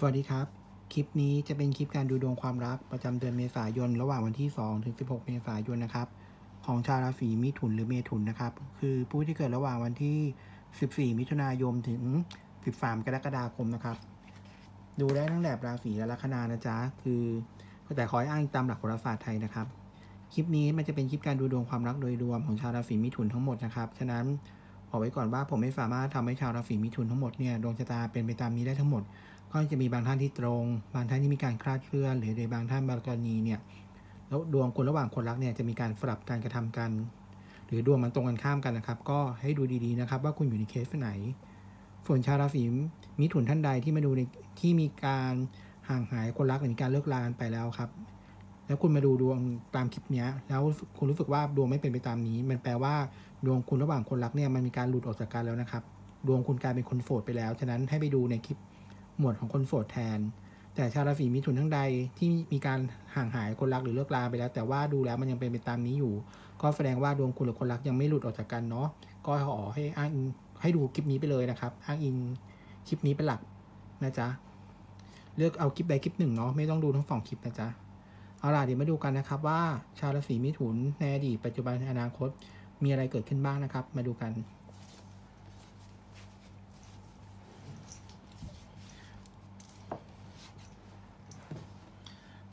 สวัสดีครับ คลิปนี้จะเป็นคลิปการดูดวงความรักประจำเดือนเมษายน ระหว่างวันที่ 2 ถึง 16 เมษายนนะครับ ของชาวราศีมิถุนหรือเมถุนนะครับ คือผู้ที่เกิดระหว่างวันที่ 14 มิถุนายนถึง 13 กรกฎาคมนะครับ ดูได้ทั้งแบบราศีและลัคนานะจ๊ะ คือแต่ขออ้างตามหลักโหราศาสตร์ไทยนะครับ คลิปนี้มันจะเป็นคลิปการดูดวงความรักโดยรวมของชาวราศีมิถุนทั้งหมดนะครับ ฉะนั้นบอกไว้ก่อนว่าผมไม่สามารถทำให้ชาวราศีมิถุนทั้งหมดเนี่ยดวงชะตาเป็นไปตามนี้ได้ทั้งหมด ก็จะมีบางท่านที่ตรง บางท่านที่มีการคลาดเคลื่อน หรือในบางท่านบางกรณีเนี่ยแล้วดวงคนระหว่างคนรักเนี่ยจะมีการสลับการกระทำกัน หรือดวงมันตรงกันข้ามกันนะครับ ก็ให้ดูดีๆนะครับ ว่าคุณอยู่ในเคสไหน ส่วนชาวราศีมิถุนท่านใดที่มาดูในที่มีการห่างหายคนรักหรือมีการเลิกลากันไปแล้วครับ แล้วคุณมาดูดวงตามคลิปนี้แล้วคุณรู้สึกว่าดวงไม่เป็นไปตามนี้ มันแปลว่าดวงคุณระหว่างคนรักเนี่ยมันมีการหลุดออกจากกันแล้วนะครับ ดวงคุณกลายเป็นคนโสดไปแล้ว ฉะนั้นให้ไปดูในคลิป หมวดของคนโสดแทน แต่ชาวราศีมิถุนทั้งใดที่มีการห่างหายคนรักหรือเลิกลาไปแล้ว แต่ว่าดูแล้วมันยังเป็นไปตามนี้อยู่ ก็แสดงว่าดวงคุณหรือคนรักยังไม่หลุดออกจากกันเนาะก็ขอให้อ้างอิงให้ดูคลิปนี้ไปเลยนะครับ อ้างอิงคลิปนี้เป็นหลักนะจ๊ะเลือกเอาคลิปใดคลิปหนึ่งเนาะไม่ต้องดูทั้งสองคลิปนะจ๊ะเอาล่ะเดี๋ยวมาดูกันนะครับว่าชาวราศีมิถุนในอดีตปัจจุบันอนาคตมีอะไรเกิดขึ้นบ้างนะครับ มาดูกัน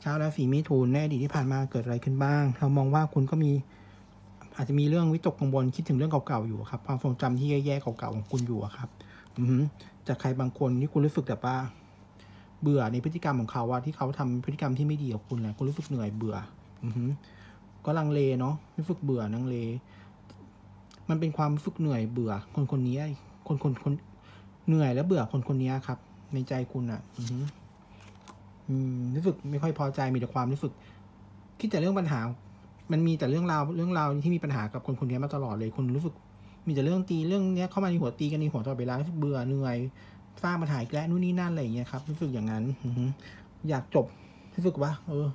ชาวราศีมิถุนในอดีตที่ผ่านมาเกิดอะไรขึ้นบ้าง เรามองว่าคุณก็มีอาจจะมีเรื่องวิตกกังวลคิดถึงเรื่องเก่าๆอยู่ครับ ความทรงจำที่แย่ๆเก่าๆของคุณอยู่ครับ อืจากใครบางคนที่คุณรู้สึกแบบว่า เบื่อในพฤติกรรมของเขาว่าที่เขาทำพฤติกรรมที่ไม่ดีกับคุณแหละคุณรู้สึกเหนื่อยเบื่อ อืก็ลังเลเนาะรู้สึกเบื่อลังเล มันเป็นความรู้สึกเหนื่อยเบื่อ คนคนนี้คนคนคนเหนื่อยและเบื่อคนคนนี้ครับ ในใจคุณอะ อือหืออืม รู้สึกไม่ค่อยพอใจมีแต่ความรู้สึกคิดแต่เรื่องปัญหา มันมีแต่เรื่องราวเรื่องราวที่มีปัญหากับคนคนนี้มาตลอดเลยคุณรู้สึก มีแต่เรื่องตีเรื่องเนี้ยเข้ามาในหัวตีกันในหัวตลอดเวลาเบื่อเหนื่อยสร้างปัญหาอีกแล้วนู่นนี่นั่นอะไรอย่างเงี้ยครับรู้สึกอย่างนั้นอยากจบรู้สึกว่า เออ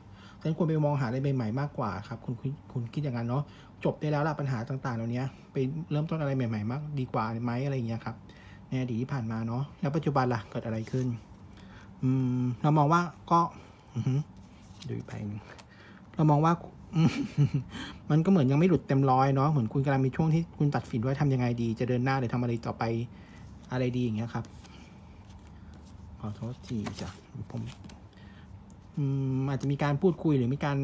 ฉันควรไปมองหาอะไรใหม่ๆมากกว่าครับ คุณคุณคิดอย่างนั้นเนาะจบได้แล้วล่ะปัญหาต่างๆเหล่านี้ไปเริ่มต้นอะไรใหม่ ๆ มาก ดีกว่าไหมอะไรอย่างเงี้ยครับในอดีตที่ผ่านมาเนาะแล้วปัจจุบันล่ะเกิดอะไรขึ้น เรามองว่าก็ดูไปหนึ่งเรามองว่ามันก็เหมือนยังไม่หลุดเต็มร้อยเนาะเหมือนคุณกำลังมีช่วงที่คุณตัดสินว่าทำยังไงดี จะเดินหน้าหรือทำอะไรต่อไปอะไรดีอย่างเงี้ยครับ ขอโทษทีจ้ะผมอืมอาจจะมีการพูดคุยหรือมีการ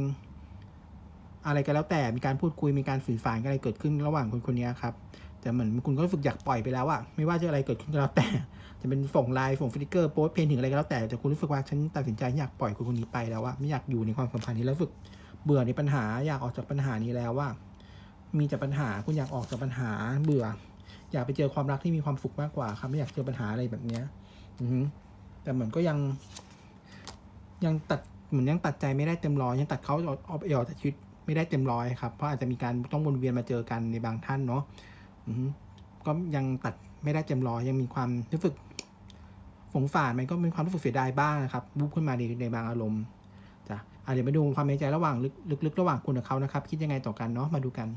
อะไรก็แล้วแต่มีการพูดคุยมีการสื่อสารอะไรเกิดขึ้นระหว่างคนคนนี้ครับ แต่เหมือนคุณก็รู้สึกอยากปล่อยไปแล้วอะไม่ว่าจะอะไรเกิดขึ้นก็แล้วแต่ จะเป็นส่งไลน์ส่งสติกเกอร์โพสเพนถึงอะไรก็แล้วแต่แต่คุณรู้สึกว่าฉันตัดสินใจอยากปล่อยคนคนนี้ไปแล้วว่าไม่อยากอยู่ในความสัมพันธ์นี้แล้วรู้สึกเบื่อในปัญหาอยากออกจากปัญหานี้แล้วว่า มีแต่ปัญหาคุณอยากออกจากปัญหาเบื่อ อยากไปเจอความรักที่มีความสุขมากกว่าครับไม่อยากเจอปัญหาอะไรแบบเนี้ยอือแต่เหมือนก็ยังยังตัดเหมือนยังตัดใจไม่ได้เต็มร้อยยังตัดเขาออกออกออกจากชีวิตไม่ได้เต็มร้อยครับเพราะอาจจะมีการต้องวนเวียนมาเจอกันในบางท่านเนาะ ก็ยังตัดไม่ได้เต็มร้อยยังมีความรู้สึกฝงฝาดมันก็มีความรู้สึกเสียดายบ้างนะครับบุบขึ้นมาในในบางอารมณ์จ้ะเดี๋ยวไปดูความในใจระหว่างลึกลึกๆระหว่างคุณกับเขานะครับ คิดยังไงต่อกันเนาะมาดูกัน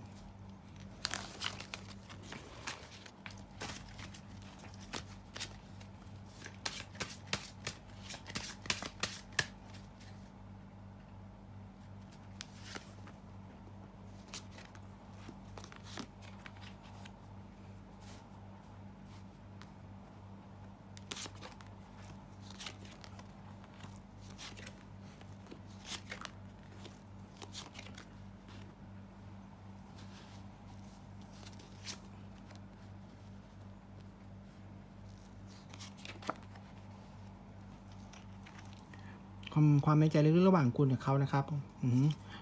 ความความในใจลึกๆระหว่างคุณกับเขานะครับ อื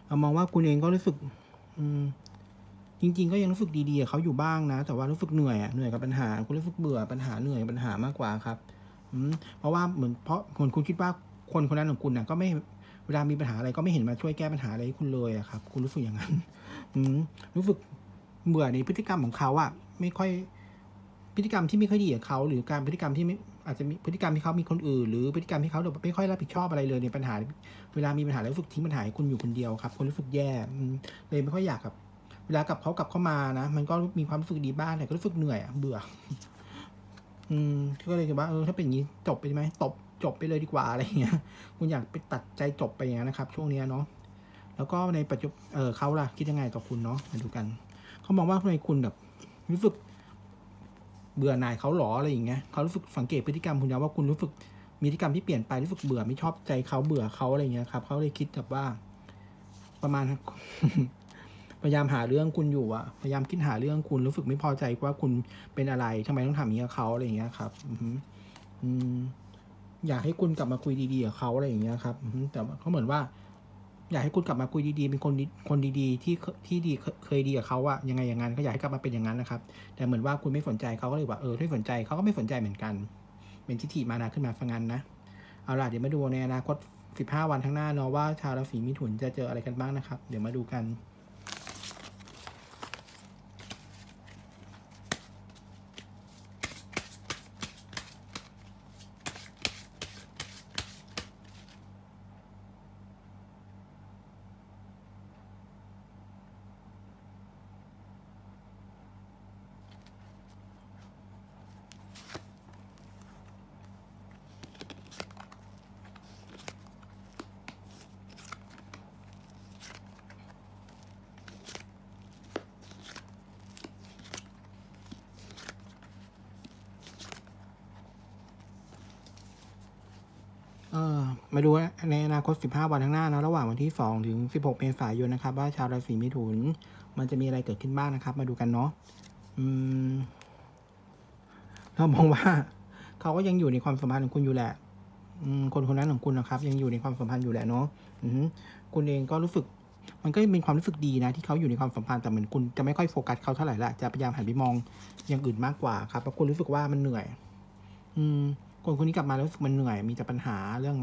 เรามองว่าคุณเองก็รู้สึก อืมจริง ๆ ก็ยังรู้สึกดีๆกับเขาอยู่บ้างนะ แต่ว่ารู้สึกเหนื่อยอะเหนื่อยกับปัญหา คุณรู้สึกเบื่อปัญหาเหนื่อยปัญหามากกว่าครับ อืมเพราะว่าเหมือนเพราะคนคุณคิดว่าคนคนนั้นของคุณน่ะ ก็ไม่เวลามีปัญหาอะไรก็ไม่เห็นมาช่วยแก้ปัญหาอะไรให้คุณเลยอะครับ คุณรู้สึกอย่างนั้น อืมรู้สึกเบื่อในพฤติกรรมของเขาอะไม่ค่อยพฤติกรรมที่ไม่ค่อยดีกับเขา หรือการพฤติกรรมที่ไม่ อาจจะมีพฤติกรรมที่เขามีคนอื่น หรือพฤติกรรมที่เขาแบบไม่ค่อยรับผิดชอบอะไรเลยในปัญหา เวลามีปัญหาแล้วรู้สึกทิ้งปัญหาให้คุณอยู่คนเดียวครับคุณรู้สึกแย่เลยไม่ค่อยอยากกับ เวลากับเขากลับเข้ามานะ มันก็มีความรู้สึกดีบ้างแต่ก็รู้สึกเหนื่อยเบื่อ อืมก็เลยคิดว่าเออถ้าเป็นอย่างนี้จบไปไหมตบจบไปเลยดีกว่าอะไรอย่างเงี้ย คุณอยากไปตัดใจจบไปอย่างนั้นนะครับ ช่วงเนี้ยเนาะแล้วก็ในปัจจุบันเออเขาล่ะคิดยังไงต่อคุณเนาะมาดูกัน เขามองว่าทำไมคุณแบบรู้สึก เบื่อหน่ายเขาหรออะไรอย่างเงี้ยเขารู้สึกสังเกตพฤติกรรมคุณนะว่าคุณรู้สึกมีพฤติกรรมที่เปลี่ยนไปรู้สึกเบื่อไม่ชอบใจเขาเบื่อเขาอะไรอย่างเงี้ยครับเขาเลยคิดแบบว่า ประมาณพยายามหาเรื่องคุณอยู่อะพยายามคิดหาเรื่องคุณรู้สึกไม่พอใจว่าคุณเป็นอะไรทำไมต้องทำอย่างนี้กับเขาอะไรอย่างเงี้ยครับ อืมอยากให้คุณกลับมาคุยดีๆกับเขาอะไรอย่างเงี้ยครับแต่เขาเหมือนว่า อยากให้คุณกลับมาคุยดีๆ เป็นคนดีคนดีๆ ที่ที่ดีเคยดีกับเขาอะยังไงอย่างนั้นก็อยากให้กลับมาเป็นอย่างนั้นนะครับ แต่เหมือนว่าคุณไม่สนใจเขาก็เลยว่าเออไม่สนใจเขาก็ไม่สนใจเหมือนกัน เป็นทิฏฐิมานาขึ้นมาฟังงั้นนะเอาล่ะเดี๋ยวมาดูในอนาคต 15 วันข้างหน้าเนาะว่าชาวราศีมิถุนจะเจออะไรกันบ้างนะครับ เดี๋ยวมาดูกัน เออมาดูในอนาคต 15 วันข้างหน้านะระหว่างวันที่ 2 ถึง 16 เมษายนนะครับ ว่าชาวราศีมิถุน มันจะมีอะไรเกิดขึ้นบ้างนะครับ มาดูกันเนาะอืมเรามองว่า เขาก็ยังอยู่ในความสัมพันธ์ของคุณอยู่แหละคนคนนั้นของคุณนะครับ ยังอยู่ในความสัมพันธ์อยู่แหละเนาะคุณเองก็รู้สึก มันก็เป็นความรู้สึกดีนะ ที่เขาอยู่ในความสัมพันธ์แต่เหมือนคุณจะไม่ค่อยโฟกัสเขาเท่าไหร่ละจะพยายามหันไปมองอย่างอื่นมากกว่าครับเพราะคุณรู้สึกว่ามันเหนื่อย อืม คนคนนี้กลับมาแล้วรู้สึกมันเหนื่อย มีแต่ปัญหาเรื่อง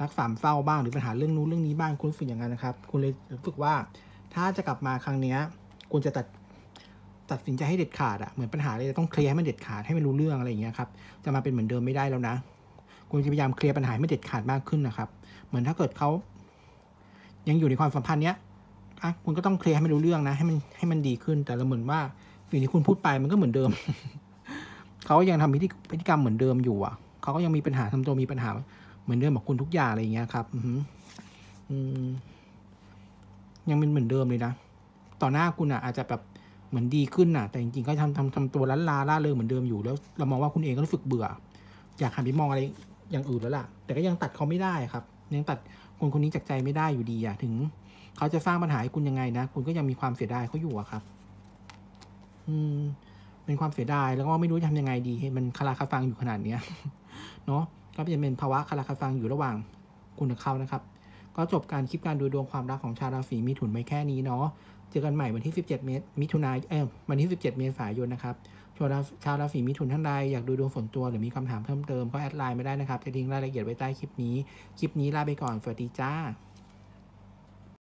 รักสามเศร้าบ้างหรือปัญหาเรื่องนู้นเรื่องนี้บ้างคุณรู้สึกอย่างนั้นนะครับ คุณเลยรู้สึกว่าถ้าจะกลับมาครั้งเนี้ยคุณจะตัดตัดสินใจให้เด็ดขาดอะเหมือนปัญหาเลยต้องเคลียร์ให้มันเด็ดขาดให้มันรู้เรื่องอะไรอย่างเงี้ยครับจะมาเป็นเหมือนเดิมไม่ได้แล้วนะคุณจะพยายามเคลียร์ปัญหาให้มันเด็ดขาดมากขึ้นนะครับ เหมือนถ้าเกิดเขายังอยู่ในความสัมพันธ์เนี้ยอะคุณก็ต้องเคลียร์ให้มันรู้เรื่องนะ ให้มันให้มันดีขึ้น แต่เราเหมือนว่าสิ่งที่คุณพูดไปมันก็เหมือนเดิม เขายังทำพฤติพฤติกรรมเหมือนเดิมอยู่อะ เขาก็ยังมีปัญหาทำตัวมีปัญหา เหมือนเดิมกับคุณทุกอย่างอะไรอย่างเงี้ยครับอือหืออืมยังเป็นเหมือนเดิมเลยนะต่อหน้าคุณอะอาจจะแบบเหมือนดีขึ้นน่ะ แต่จริงๆก็ทำทำทำตัวล้านลาล่าเริงเหมือนเดิมอยู่แล้ว เรามองว่าคุณเองก็รู้สึกเบื่อ อยากหันไปมองอะไรอย่างอื่นแล้วล่ะ แต่ก็ยังตัดเขาไม่ได้ครับ ยังตัดคนคนนี้จากใจไม่ได้อยู่ดีอะถึง เขาจะสร้างปัญหาให้คุณยังไงนะ คุณก็ยังมีความเสียดายเขาอยู่อะครับ อืม เป็นความเสียดายแล้วก็ไม่รู้จะทำยังไงดีมันคาราคาฟังอยู่ขนาดเนี้ยเนาะก็จะเป็นภาวะคาราคาฟังอยู่ระหว่างคุณกับเขานะครับ ก็จบการคลิปการดูดวงความรักของชาวราศีมิถุนไปแค่นี้เนาะเจอกันใหม่วันที่ 17 เมษมิถุนายนเอ้ยวันที่ 17 เมษายนนะครับชาวราชาวราศีมิถุนท่านใดอยากดูดวงส่วนตัวหรือมีคำถามเพิ่มเติมก็แอดไลน์ไม่ได้นะครับจะทิ้งรายละเอียดไว้ใต้คลิปนี้คลิปนี้ลาไปก่อนสวัสดีจ้า